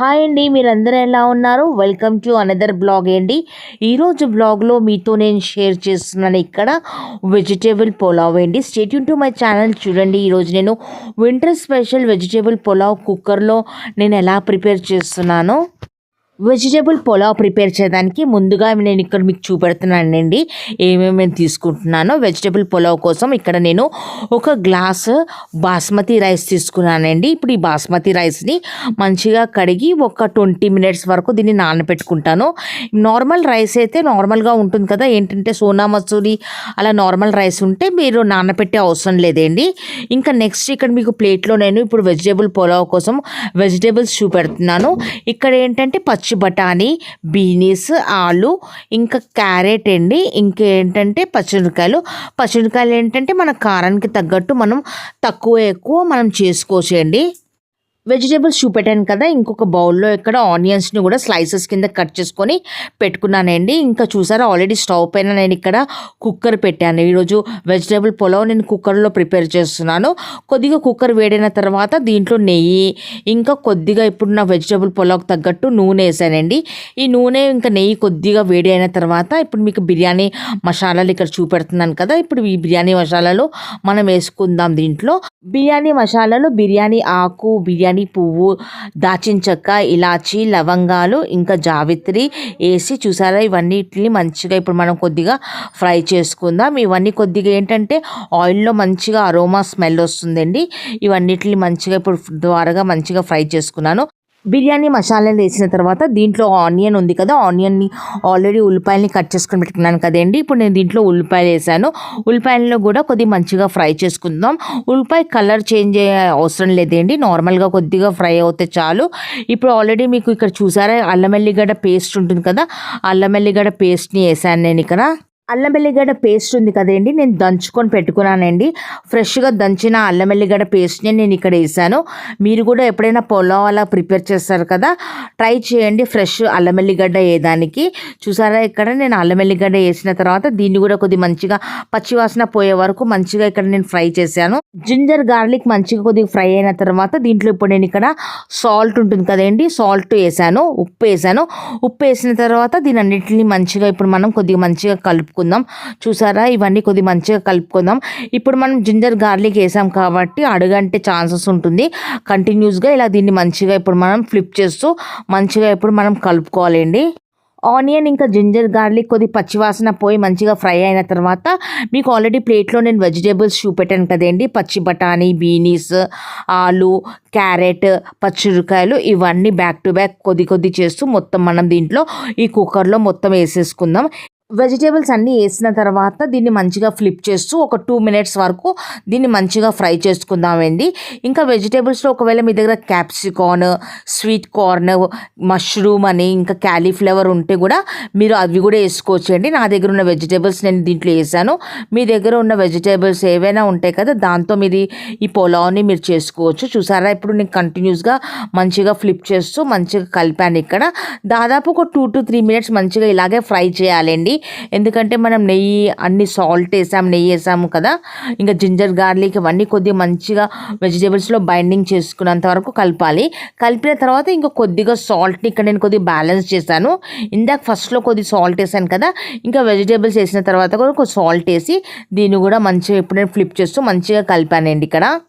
Hi అండి మీరందరూ ఎలా ఉన్నారు? వెల్కమ్ టు అనదర్ బ్లాగ్ అండి. ఈరోజు బ్లాగ్లో మీతో నేను షేర్ చేస్తున్నాను ఇక్కడ వెజిటేబుల్ పులావ్ అండి. స్టేట్యూన్ టు మై ఛానల్ చూడండి ఈరోజు నేను వింటర్ స్పెషల్ వెజిటేబుల్ పులావ్ కుక్కర్లో నేను ఎలా ప్రిపేర్ చేస్తున్నానో. వెజిటేబుల్ పులావ్ ప్రిపేర్ చేయడానికి ముందుగా నేను ఇక్కడ మీకు చూపెడుతున్నానండి. ఏమేమి నేను తీసుకుంటున్నానో వెజిటేబుల్ పులావ్ కోసం ఇక్కడ నేను ఒక గ్లాస్ బాస్మతి రైస్ తీసుకున్నానండి. ఇప్పుడు ఈ బాస్మతి రైస్ని మంచిగా కడిగి ఒక ట్వంటీ మినిట్స్ వరకు దీన్ని నానబెట్టుకుంటాను. నార్మల్ రైస్ అయితే నార్మల్గా ఉంటుంది కదా. ఏంటంటే సోనా మసూరి అలా నార్మల్ రైస్ ఉంటే మీరు నానబెట్టే అవసరం లేదండి. ఇంకా నెక్స్ట్ ఇక్కడ మీకు ప్లేట్లో నేను ఇప్పుడు వెజిటేబుల్ పులావ్ కోసం వెజిటేబుల్స్ చూపెడుతున్నాను. ఇక్కడ ఏంటంటే పచ్చి పచ్చి బఠానీ బీనీస్ ఆలు ఇంకా క్యారెట్ అండి. ఇంకేంటంటే పచ్చిమిరకాయలు పచ్చిమిరకాయలు ఏంటంటే మన కారానికి తగ్గట్టు మనం తక్కువ ఎక్కువ మనం చేసుకోవచ్చు అండి వెజిటేబుల్స్ చూపెట్టాను కదా ఇంకొక బౌల్లో ఇక్కడ ఆనియన్స్ని కూడా స్లైసెస్ కింద కట్ చేసుకొని పెట్టుకున్నానండి. ఇంకా చూసారా ఆల్రెడీ స్టవ్ పైన నేను ఇక్కడ కుక్కర్ పెట్టాను. ఈరోజు వెజిటేబుల్ పులావ్ నేను కుక్కర్లో ప్రిపేర్ చేస్తున్నాను. కొద్దిగా కుక్కర్ వేడైన తర్వాత దీంట్లో నెయ్యి ఇంకా కొద్దిగా ఇప్పుడు నా వెజిటేబుల్ పులావ్కి తగ్గట్టు నూనె వేసానండి. ఈ నూనె ఇంకా నెయ్యి కొద్దిగా వేడి అయిన తర్వాత ఇప్పుడు మీకు బిర్యానీ మసాలాలు ఇక్కడ చూపెడుతున్నాను కదా ఇప్పుడు ఈ బిర్యానీ మసాలాలు మనం వేసుకుందాం దీంట్లో. బిర్యానీ మసాలాలు బిర్యానీ ఆకు బిర్యానీ పువ్వు దాచిన చెక్క ఇలాచి లవంగాలు ఇంకా జావిత్రి వేసి చూసారా? ఇవన్నిటిని మంచిగా ఇప్పుడు మనం కొద్దిగా ఫ్రై చేసుకుందాం. ఇవన్నీ కొద్దిగా ఏంటంటే ఆయిల్లో మంచిగా అరోమా స్మెల్ వస్తుందండి. ఇవన్నిటిని మంచిగా ఇప్పుడు ద్వారాగా మంచిగా ఫ్రై చేసుకున్నాను. బిర్యానీ మసాలాలు వేసిన తర్వాత దీంట్లో ఆనియన్ ఉంది కదా ఆనియన్ని ఆల్రెడీ ఉల్లిపాయలని కట్ చేసుకొని పెట్టుకున్నాను కదండి. ఇప్పుడు నేను దీంట్లో ఉల్లిపాయలు వేసాను. ఉల్లిపాయలను కూడా కొద్దిగా మంచిగా ఫ్రై చేసుకుందాం. ఉల్లిపాయ కలర్ చేంజ్ అయ్యే అవసరం లేదండి. నార్మల్గా కొద్దిగా ఫ్రై అవుతే చాలు. ఇప్పుడు ఆల్రెడీ మీకు ఇక్కడ చూసారా అల్లం వెల్లిగడ్డ పేస్ట్ ఉంటుంది కదా అల్లం వెల్లిగడ్డ పేస్ట్ని వేసాను నేను ఇక్కడ. అల్లం వెల్లిగడ్డ పేస్ట్ ఉంది కదండి నేను దంచుకొని పెట్టుకున్నానండి. ఫ్రెష్గా దంచిన అల్లం వెల్లిగడ్డ పేస్ట్ని నేను ఇక్కడ వేసాను. మీరు కూడా ఎప్పుడైనా పొలం అలా ప్రిపేర్ చేస్తారు కదా ట్రై చేయండి ఫ్రెష్ అల్లం వెల్లిగడ్డ వేయడానికి. చూసారా ఇక్కడ నేను అల్లం వెల్లిగడ్డ వేసిన తర్వాత దీన్ని కూడా కొద్ది మంచిగా పచ్చివాసన పోయే వరకు మంచిగా ఇక్కడ నేను ఫ్రై చేశాను. జింజర్ గార్లిక్ మంచిగా కొద్దిగా ఫ్రై అయిన తర్వాత దీంట్లో ఇప్పుడు నేను ఇక్కడ సాల్ట్ ఉంటుంది కదండి సాల్ట్ వేసాను ఉప్పు వేసాను. ఉప్పు వేసిన తర్వాత దీని అన్నింటినీ మంచిగా ఇప్పుడు మనం కొద్దిగా మంచిగా కలుపు కలుపుకుందాం. చూసారా? ఇవన్నీ కొద్దిగా మంచిగా కలుపుకుందాం. ఇప్పుడు మనం జింజర్ గార్లిక్ వేసాం కాబట్టి అడుగంటే ఛాన్సెస్ ఉంటుంది. కంటిన్యూస్గా ఇలా దీన్ని మంచిగా ఇప్పుడు మనం ఫ్లిప్ చేస్తూ మంచిగా ఇప్పుడు మనం కలుపుకోవాలండి. ఆనియన్ ఇంకా జింజర్ గార్లిక్ కొద్ది పచ్చివాసన పోయి మంచిగా ఫ్రై అయిన తర్వాత మీకు ఆల్రెడీ ప్లేట్లో నేను వెజిటేబుల్స్ చూపెట్టాను కదండి. పచ్చి బఠానీ బీనీస్ ఆలు క్యారెట్ పచ్చిమిరకాయలు ఇవన్నీ బ్యాక్ టు బ్యాక్ కొద్ది కొద్ది చేస్తూ మొత్తం మనం దీంట్లో ఈ కుక్కర్లో మొత్తం వేసేసుకుందాం. వెజిటేబుల్స్ అన్నీ వేసిన తర్వాత దీన్ని మంచిగా ఫ్లిప్ చేస్తూ ఒక టూ మినిట్స్ వరకు దీన్ని మంచిగా ఫ్రై చేసుకుందామండి. ఇంకా వెజిటేబుల్స్లో ఒకవేళ మీ దగ్గర క్యాప్సికాన్ స్వీట్ కార్న్ మష్రూమ్ అని ఇంకా క్యాలీఫ్లవర్ ఉంటే కూడా మీరు అవి కూడా వేసుకోవచ్చు అండి నా దగ్గర ఉన్న వెజిటేబుల్స్ నేను దీంట్లో వేసాను. మీ దగ్గర ఉన్న వెజిటేబుల్స్ ఏవైనా ఉంటాయి కదా దాంతో మీది ఈ పొలావ్ని మీరు చేసుకోవచ్చు. చూసారా? ఇప్పుడు నేను కంటిన్యూస్గా మంచిగా ఫ్లిప్ చేస్తూ మంచిగా కలిపాను ఇక్కడ. దాదాపు ఒక టూ టు త్రీ మినిట్స్ మంచిగా ఇలాగే ఫ్రై చేయాలండి. ఎందుకంటే మనం నెయ్యి అన్ని సాల్ట్ వేసాం నెయ్యి వేసాము కదా. ఇంకా జింజర్ గార్లిక్ ఇవన్నీ కొద్దిగా మంచిగా వెజిటేబుల్స్లో బైండింగ్ చేసుకున్నంత వరకు కలపాలి. కలిపిన తర్వాత ఇంకా కొద్దిగా సాల్ట్ని ఇక్కడ నేను కొద్దిగా బ్యాలెన్స్ చేశాను. ఇందాక ఫస్ట్లో కొద్ది సాల్ట్ వేసాను కదా. ఇంకా వెజిటేబుల్స్ వేసిన తర్వాత కూడా సాల్ట్ వేసి దీన్ని కూడా మంచిగా ఎప్పుడు నేను ఫ్లిప్ చేస్తూ మంచిగా కలిపానండి ఇక్కడ.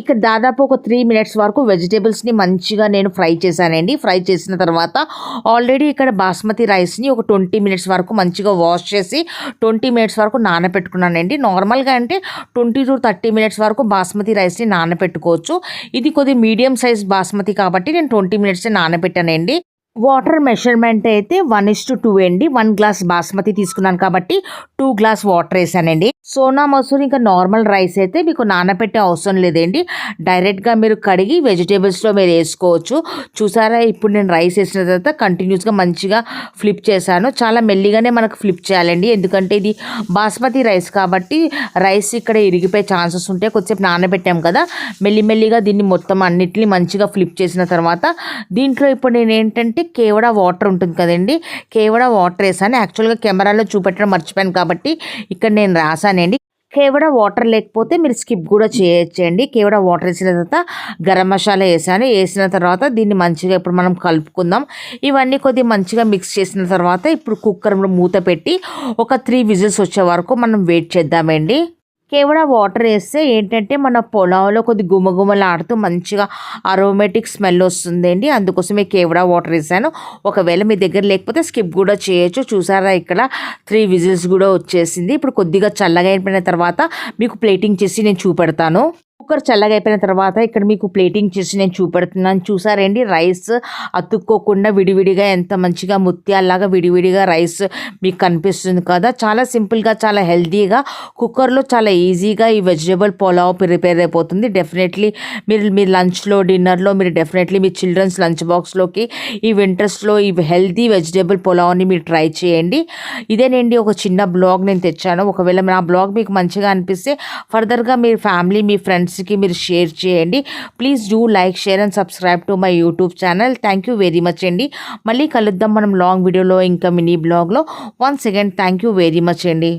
ఇక్కడ దాదాపు ఒక త్రీ మినిట్స్ వరకు వెజిటేబుల్స్ని మంచిగా నేను ఫ్రై చేశానండి. ఫ్రై చేసిన తర్వాత ఆల్రెడీ ఇక్కడ బాస్మతి రైస్ని ఒక ట్వంటీ మినిట్స్ వరకు మంచిగా వాష్ చేసి ట్వంటీ మినిట్స్ వరకు నానబెట్టుకున్నానండి. నార్మల్గా అంటే ట్వంటీ టు థర్టీ మినిట్స్ వరకు బాస్మతి రైస్ని నానబెట్టుకోవచ్చు. ఇది కొద్ది మీడియం సైజ్ బాస్మతి కాబట్టి నేను ట్వంటీ మినిట్స్ నానబెట్టానండి. వాటర్ మెషర్మెంట్ అయితే వన్ ఇస్ టు టూ అండి. వన్ గ్లాస్ బాస్మతి తీసుకున్నాను కాబట్టి టూ గ్లాస్ వాటర్ వేసానండి. సోనా మసూరి ఇంకా నార్మల్ రైస్ అయితే మీకు నానబెట్టే అవసరం లేదండి. డైరెక్ట్గా మీరు కడిగి వెజిటేబుల్స్లో మీరు వేసుకోవచ్చు. చూసారా? ఇప్పుడు నేను రైస్ వేసిన తర్వాత కంటిన్యూస్గా మంచిగా ఫ్లిప్ చేశాను. చాలా మెల్లిగానే మనకు ఫ్లిప్ చేయాలండి. ఎందుకంటే ఇది బాస్మతి రైస్ కాబట్టి రైస్ ఇక్కడ ఇరిగిపోయే ఛాన్సెస్ ఉంటాయి. కొద్దిసేపు నానబెట్టాం కదా. మెల్లిమెల్లిగా దీన్ని మొత్తం అన్నిటిని మంచిగా ఫ్లిప్ చేసిన తర్వాత దీంట్లో ఇప్పుడు నేను ఏంటంటే కేవడ వాటర్ ఉంటుంది కదండి. కేవడ వాటర్ వేసాను యాక్చువల్గా కెమెరాలో చూపెట్టడం మర్చిపోయాను కాబట్టి ఇక్కడ నేను రాసానండి కేవడ వాటర్ లేకపోతే మీరు స్కిప్ కూడా చేయొచ్చండి. కేవడ వాటర్ వేసిన తర్వాత గరం మసాలా వేసాను. వేసిన తర్వాత దీన్ని మంచిగా ఇప్పుడు మనం కలుపుకుందాం. ఇవన్నీ కొద్దిగా మంచిగా మిక్స్ చేసిన తర్వాత ఇప్పుడు కుక్కర్లో మూత పెట్టి ఒక త్రీ విజిల్స్ వచ్చే వరకు మనం వెయిట్ చేద్దామండి. కేవలం వాటర్ వేస్తే ఏంటంటే మన పొలంలో కొద్ది గుమగుమలాడుతూ మంచిగా అరోమేటిక్ స్మెల్ వస్తుందండి అందుకోసమే కేవడా వాటర్ వేసాను. ఒకవేళ మీ దగ్గర లేకపోతే స్కిప్ కూడా చేయొచ్చు. చూసారా ఇక్కడ త్రీ విజిల్స్ కూడా వచ్చేసింది. ఇప్పుడు కొద్దిగా చల్లగా అయిపోయిన తర్వాత మీకు ప్లేటింగ్ చేసి నేను చూపెడతాను. కుక్కర్ చల్లగా అయిపోయిన తర్వాత ఇక్కడ మీకు ప్లేటింగ్ చేసి నేను చూపెడుతున్నాను. చూసారండి? రైస్ అతుక్కోకుండా విడివిడిగా ఎంత మంచిగా ముత్యాల్లాగా విడివిడిగా రైస్ మీకు కనిపిస్తుంది కదా? చాలా సింపుల్గా చాలా హెల్తీగా కుక్కర్లో చాలా ఈజీగా ఈ వెజిటేబుల్ పులావ్ ప్రిపేర్ అయిపోతుంది. డెఫినెట్లీ మీరు మీ లంచ్లో డిన్నర్లో మీరు డెఫినెట్లీ మీ చిల్డ్రన్స్ లంచ్ బాక్స్లోకి ఈ వింటర్స్లో ఈ హెల్తీ వెజిటేబుల్ పులావ్ని మీరు ట్రై చేయండి. ఇదేనండి ఒక చిన్న బ్లాగ్ నేను తెచ్చాను. ఒకవేళ నా బ్లాగ్ మీకు మంచిగా అనిపిస్తే ఫర్దర్గా మీ ఫ్యామిలీ మీ ఫ్రెండ్స్ ఫ్రెండ్స్కి మీరు షేర్ చేయండి. Please do like share and subscribe to my YouTube channel thank you very much అండి. మళ్ళీ కలుద్దాం మనం లాంగ్ వీడియోలో ఇంకా మినీ బ్లాగ్లో once again thank you very much అండి.